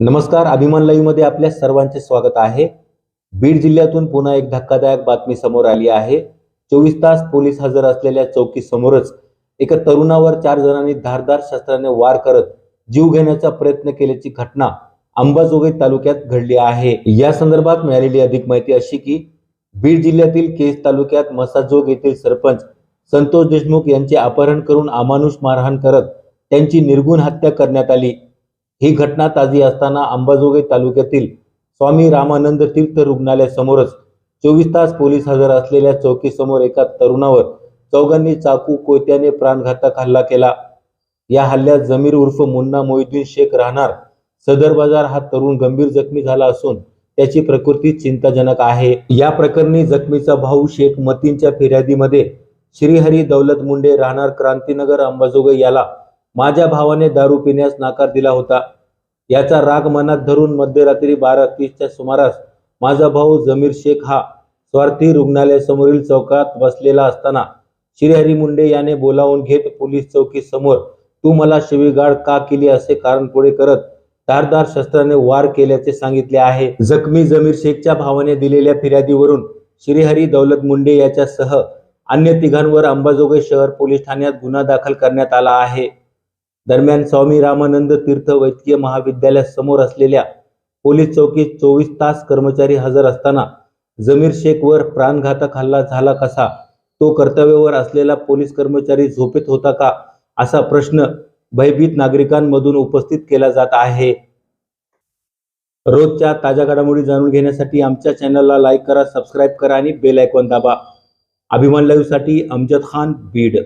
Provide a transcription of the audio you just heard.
नमस्कार अभिमान लाईव्हमध्ये आपल्या सर्वांचे स्वागत आहे. बीड जिल्ह्यातून पुन्हा एक धक्कादायक बातमी समोर आली आहे. चोवीस तास पोलीस हजर असलेल्या चौकी समोरच एका तरुणावर चार जणांनी धारदार शस्त्राने वार करत जीव घेण्याचा प्रयत्न केल्याची घटना अंबाजोगाई तालुक्यात घडली आहे. या संदर्भात मिळालेली अधिक माहिती अशी की बीड जिल्ह्यातील केस तालुक्यात मसाजोग येथील सरपंच संतोष देशमुख यांचे अपहरण करून अमानुष मारहाण करत त्यांची निर्गुण हत्या करण्यात आली. ही घटना ताजी असताना अंबाजोगाई तालुक्यातील स्वामी रामानंद तीर्थ रुग्णालयासमोरच चोवीस तास पोलीस हजर असलेल्या चौकीसमोर एका तरुणावर चौघांनी चाकू कोयत्याने प्राणघातक हल्ला केला. या हल्ल्यात जमीर उर्फ मुन्ना मोहिद्दीन शेख राहणार. सदर बाजार हा तरुण गंभीर जखमी झाला असून त्याची प्रकृती चिंताजनक आहे. या प्रकरणी जखमीचा भाऊ शेख मतींच्या फिर्यादीमध्ये श्रीहरी दौलत मुंडे राहणार क्रांतीनगर अंबाजोगाई याला माझ्या भावाने दारू पिण्यास नकार दिला होता. याचा राग मनात धरून मध्यरात्री बारा तीसच्या सुमारास माझा भाऊ जमीर शेख हा स्वार्थी रुग्णालयासमोरील चौकात बसलेला असताना श्रीहरी मुंडे याने बोलावून घेत पोलीस चौकी समोर तू मला शिवीगाळ का केली असे कारण पुढे करत धारदार शस्त्राने वार केल्याचे सांगितले आहे जखमी जमीर शेखच्या भावाने दिलेल्या फिर्यादीवरून श्रीहरी दौलत मुंडे याच्यासह अन्य तिघांवर अंबाजोगाई शहर पोलीस ठाण्यात गुन्हा दाखल करण्यात आला आहे. दरम्यान स्वामी रामानंद तीर्थ वैद्यकीय महाविद्यालयासमोर असलेल्या पोलीस चौकीत चोवीस तास कर्मचारी हजर असताना जमीर शेखवर प्राणघातक हल्ला झाला कसा? तो कर्तव्यावर असलेला पोलीस कर्मचारी झोपेत होता का? असा प्रश्न भयभीत नागरिकांमधून उपस्थित केला जात आहे. रोजच्या ताज्या घडामोडी जाणून घेण्यासाठी आमच्या चॅनलला लाईक करा सबस्क्राईब करा आणि बेल आयकॉन दाबा. अभिमान लाईव्हसाठी अमजद खान बीड.